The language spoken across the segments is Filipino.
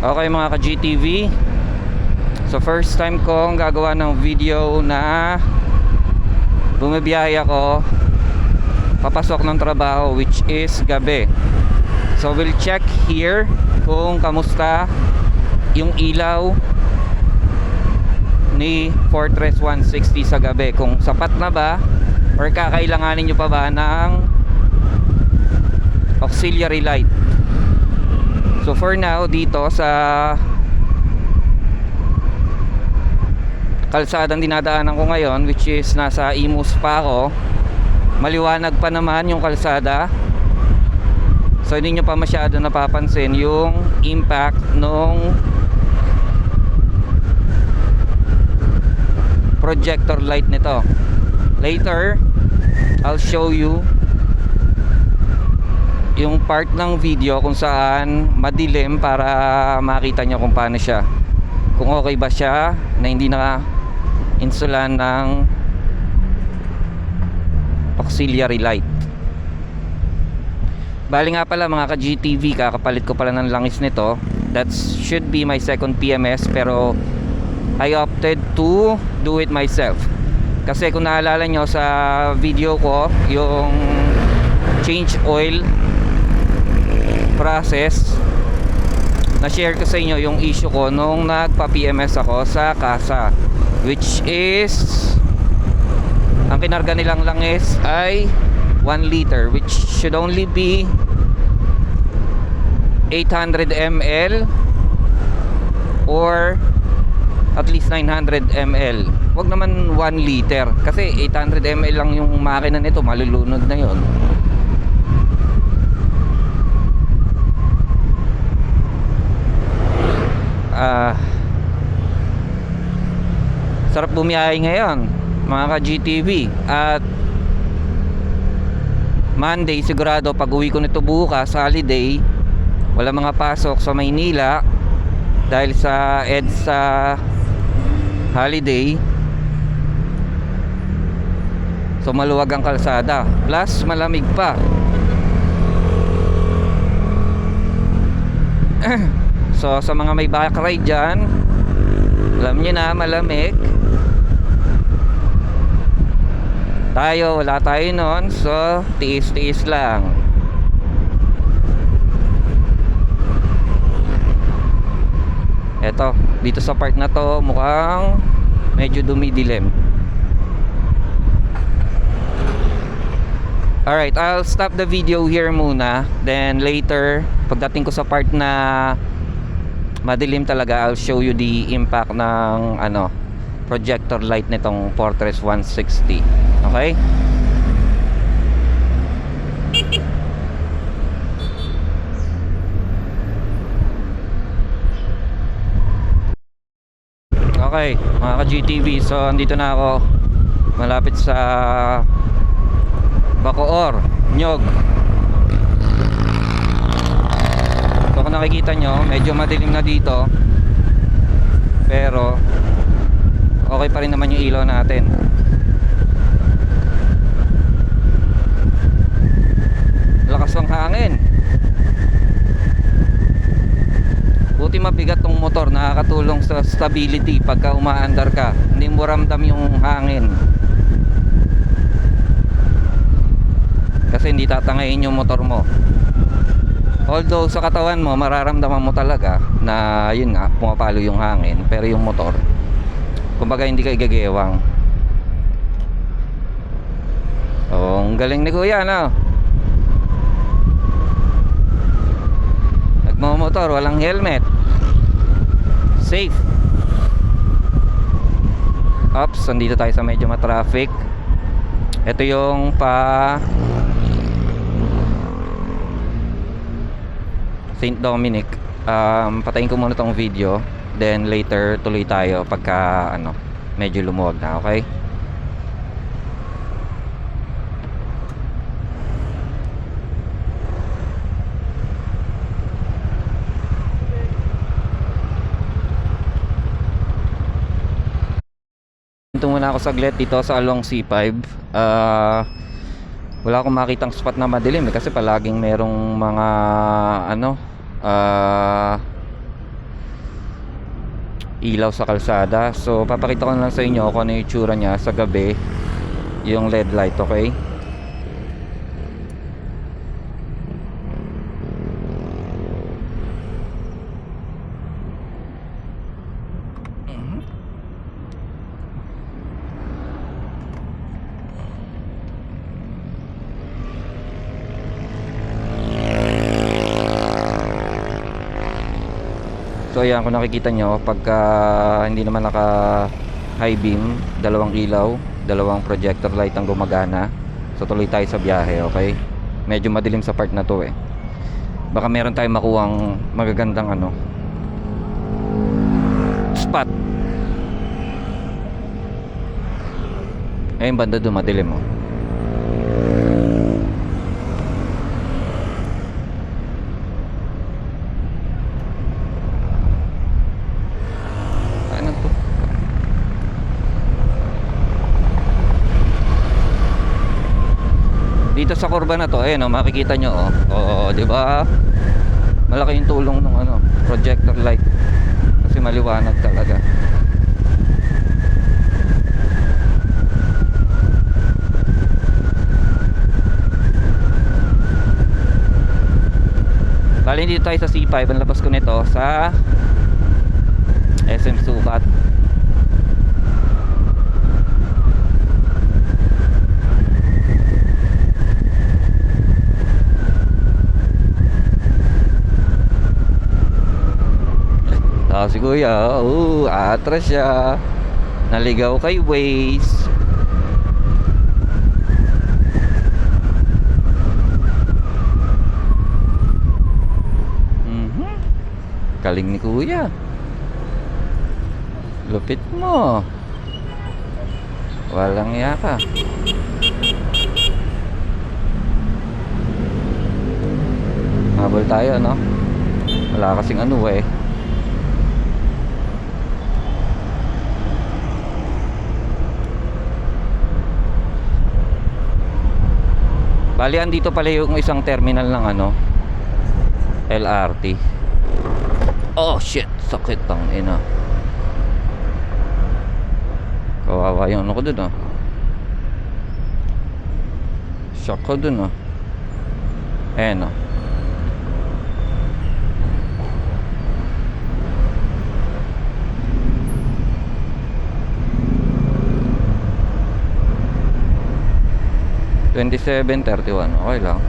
Okay mga ka-GTV So first time kong gagawa ng video na bumibiyahe ako papasok ng trabaho which is gabi. So we'll check here kung kamusta yung ilaw ni Fortress 160 sa gabi. Kung sapat na ba or kakailanganin nyo pa ba ng auxiliary light So for now dito sa kalsadang dinadaanan ko ngayon which is nasa Imus pa ako maliwanag pa naman yung kalsada. So hindi nyo pa masyado napapansin yung impact nung projector light nito. Later I'll show you yung part ng video kung saan madilim para makita nyo kung paano siya. Kung okay ba siya na hindi na insulan ng auxiliary light. Bali nga pala mga ka-GTV kakapalit ko pala ng langis nito. That should be my second PMS pero I opted to do it myself. Kasi kung naalala nyo sa video ko yung change oil process. Na-share ko sa inyo yung issue ko nung nagpa-PMS ako sa casa which is ang kinarga nilang langis ay 1 liter which should only be 800 ml or at least 900 ml wag naman 1 liter kasi 800 ml lang yung makina nito malulunod na yon ah sarap bumiyahe ngayon mga ka-GTV at Monday sigurado pag uwi ko nito bukas holiday wala mga pasok sa Maynila dahil sa EDSA holiday. So maluwag ang kalsada. Plus malamig pa so sa mga may back ride dyan alam nyo na malamig. Tayo wala tayo nun. So tiis tiis lang. Eto dito sa part na to mukhang medyo dumidilim. Alright, I'll stop the video here muna. Then later, pagdating ko sa part na madilim talaga, I'll show you the impact ng ano, projector light nitong Fortress 160. Okay? Okay, mga ka-GTV, so andito na ako malapit sa Bacoor, Nyog. So kung nakikita nyo, medyo madilim na dito. Pero okay pa rin naman yung ilaw natin. Lakas ng hangin. Buti mabigat tong motor, nakakatulong sa stability pagka umaandar ka. Hindi mo ramdam yung hangin. Kasi hindi tatangayin yung motor mo. Although sa katawan mo, mararamdaman mo talaga na yun nga, pumapalo yung hangin. Pero yung motor, kumbaga hindi ka igagewang. Oh, ang galing ni Kuya, no? Nagmamotor, walang helmet. Safe. Ops, andito tayo sa medyo matraffic. Ito yung pa St. Dominic. Um, patayin ko muna tong video. Then later tuloy tayo pagka ano, medyo lumuwag na, okay? Ito muna ako saglit dito sa Along C5. Ah wala akong makitang spot na madilim eh, kasi palaging merong mga ano uh, ilaw sa kalsada. So papakita ko na lang sa inyo kung ano yung itsura niya sa gabi. Yung LED light okay? So ayan kung nakikita nyo pagka hindi naman naka high beam, dalawang ilaw, dalawang projector light ang gumagana. So tuloy tayo sa biyahe, okay? Medyo madilim sa part na to eh. Baka meron tayong makuhang magagandang ano spot. Ayun banda doon madilim oh. Ano to? Dito sa kurba na to, ayun oh, makikita nyo oh. Oo, di ba? Malaki yung tulong ng ano, projector light. Kasi maliwanag talaga. Bali dito tayo sa C5 Ang labas ko nito sa SM Sukat Ah, si Kuya, oh, atras siya. Naligaw kay Waze. Mhm. Galing ni Kuya. Lupit mo. Walang yaka. Habol tayo, no? Wala kasing ano eh. Bali, andito pala yung isang terminal ng ano LRT. Oh shit, sakit ang ina. Kawawa yung ano ko dun ah. Shock ko dun ah. Ayan ah. Twenty-seven, thirty-one. Okay lang.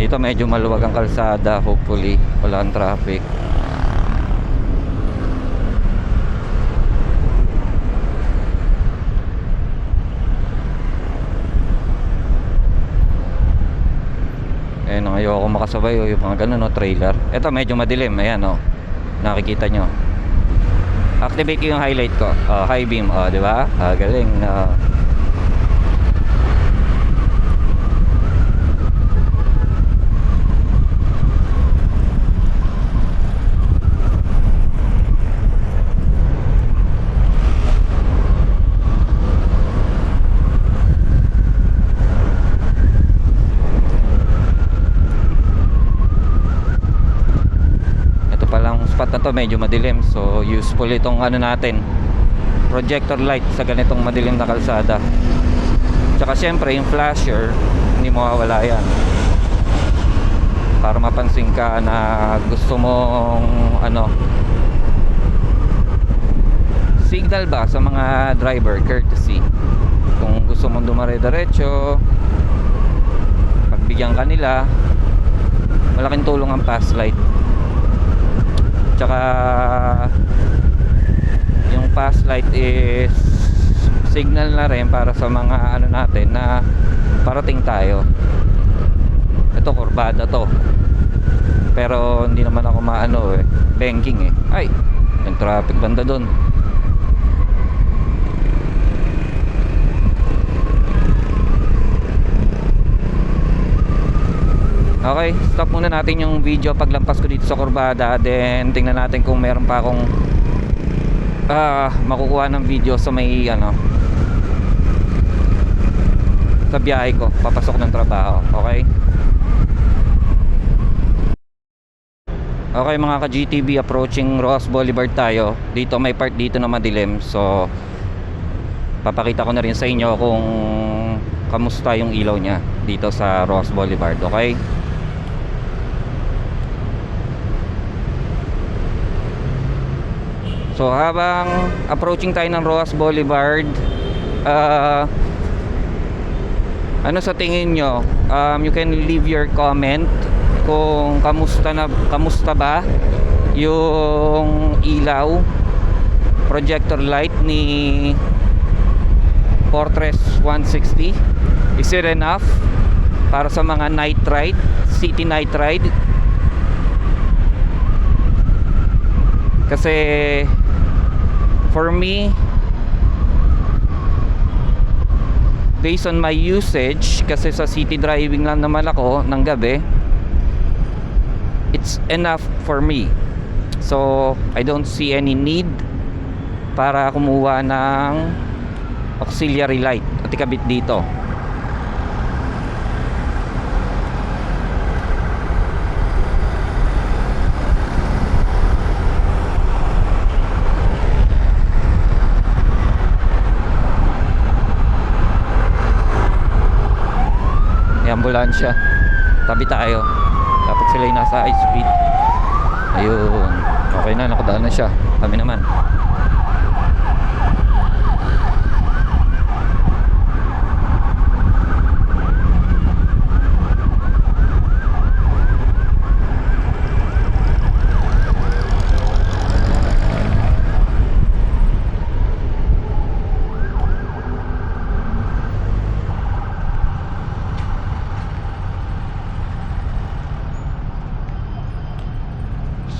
Dito medyo maluwag ang kalsada. Hopefully, wala ang traffic. Ayan o, ayoko makasabay o yung mga ganun o, trailer. Ito medyo madilim, ayan o. Nakikita nyo. Activate yung highlight ko. Oh, high beam, oh, di ba? Ah, galing. Oh. ito palang spot na to medyo madilim. So useful itong ano natin projector light sa ganitong madilim na kalsada. Tsaka syempre yung flasher hindi mawawala yan. Para mapansin ka na gusto mong ano signal ba sa mga driver courtesy? Kung gusto mong dumare diretso pagbigyan ka nila malaking tulong ang pass light Tsaka yung pass light is signal na rin para sa mga ano natin na parating tayo. Ito kurbada to. Pero hindi naman ako maano eh, banking eh. Ay, yung traffic banda doon. Okay, stop muna natin yung video paglampas ko dito sa kurbada Then tingnan natin kung meron pa akong ah, makukuha ng video sa may ano sa biyahe ko papasok ng trabaho okay? Okay mga ka-GTV approaching Ross Boulevard tayo. Dito may part dito na madilim so papakita ko na rin sa inyo kung kamusta yung ilaw niya dito sa Ross Boulevard okay So habang approaching tayo ng Roas Boulevard, uh, ano sa tingin nyo? Um, you can leave your comment kung kamusta na kamusta ba yung ilaw projector light ni Fortress 160 is it enough para sa mga night ride city night ride kasi for me based on my usage kasi sa city driving lang naman ako ng gabi it's enough for me. So I don't see any need para kumuha ng auxiliary light at ikabit dito may ambulansya. Tabi tayo. Dapat sila yung nasa high speed. Ayun. Okay na nakadaan na siya. Kami naman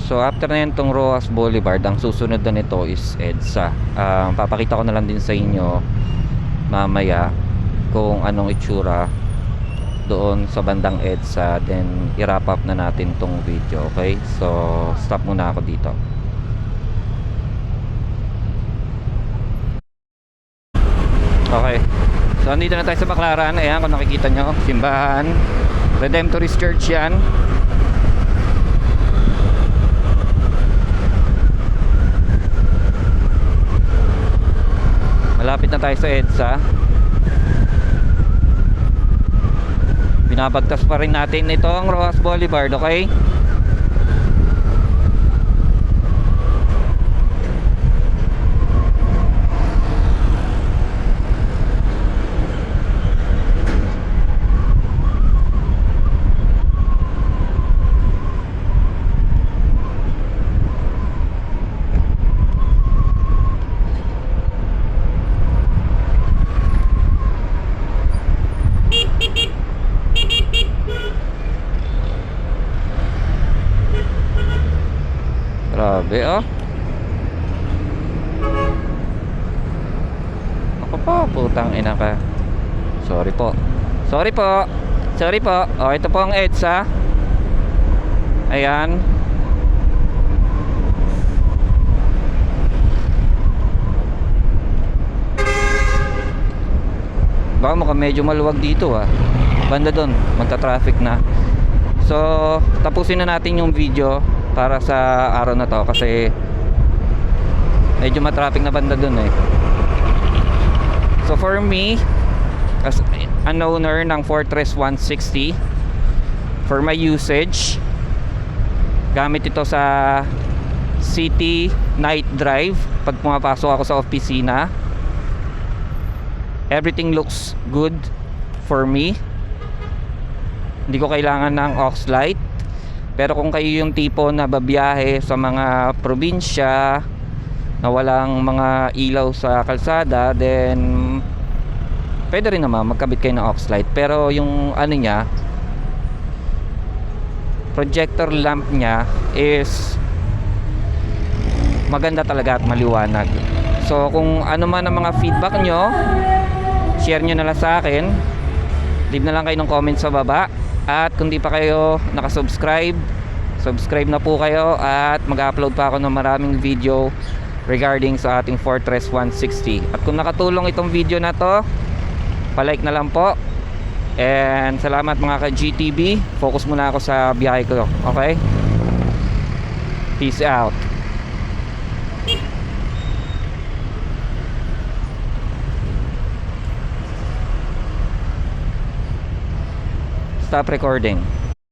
So after na yan tong Roas Boulevard, ang susunod na nito is EDSA. Um, papakita ko na lang din sa inyo mamaya kung anong itsura doon sa bandang EDSA. Then i-wrap up na natin tong video, okay? So stop muna ako dito. Okay. So andito na tayo sa Baclaran. Ayan kung nakikita nyo, simbahan. Redemptorist Church yan. Malapit na tayo sa EDSA. Binabagtas pa rin natin ito ang Roas Boulevard, okay? Grabe oh. Ako po, putang ina ka. Sorry po. Sorry po. Sorry po. Oh, ito po ang EDSA. Ayan. Baka mukhang medyo maluwag dito ah. Banda doon, magta-traffic na. So, tapusin na natin yung video para sa araw na to kasi medyo matraffic na banda dun eh. So for me, as an owner ng Fortress 160, for my usage, gamit ito sa city night drive pag pumapasok ako sa opisina. Everything looks good for me. Hindi ko kailangan ng aux light. Pero kung kayo yung tipo na babiyahe sa mga probinsya na walang mga ilaw sa kalsada, then pwede rin naman magkabit kayo ng aux light. Pero yung ano niya, projector lamp niya is maganda talaga at maliwanag. So kung ano man ang mga feedback nyo, share nyo na lang sa akin. Leave na lang kayo ng comment sa baba. At kung di pa kayo nakasubscribe, subscribe na po kayo at mag-upload pa ako ng maraming video regarding sa ating Fortress 160 at kung nakatulong itong video na to palike na lang po. And salamat mga ka GTB focus muna ako sa biyahe ko okay? Peace out. Stop recording.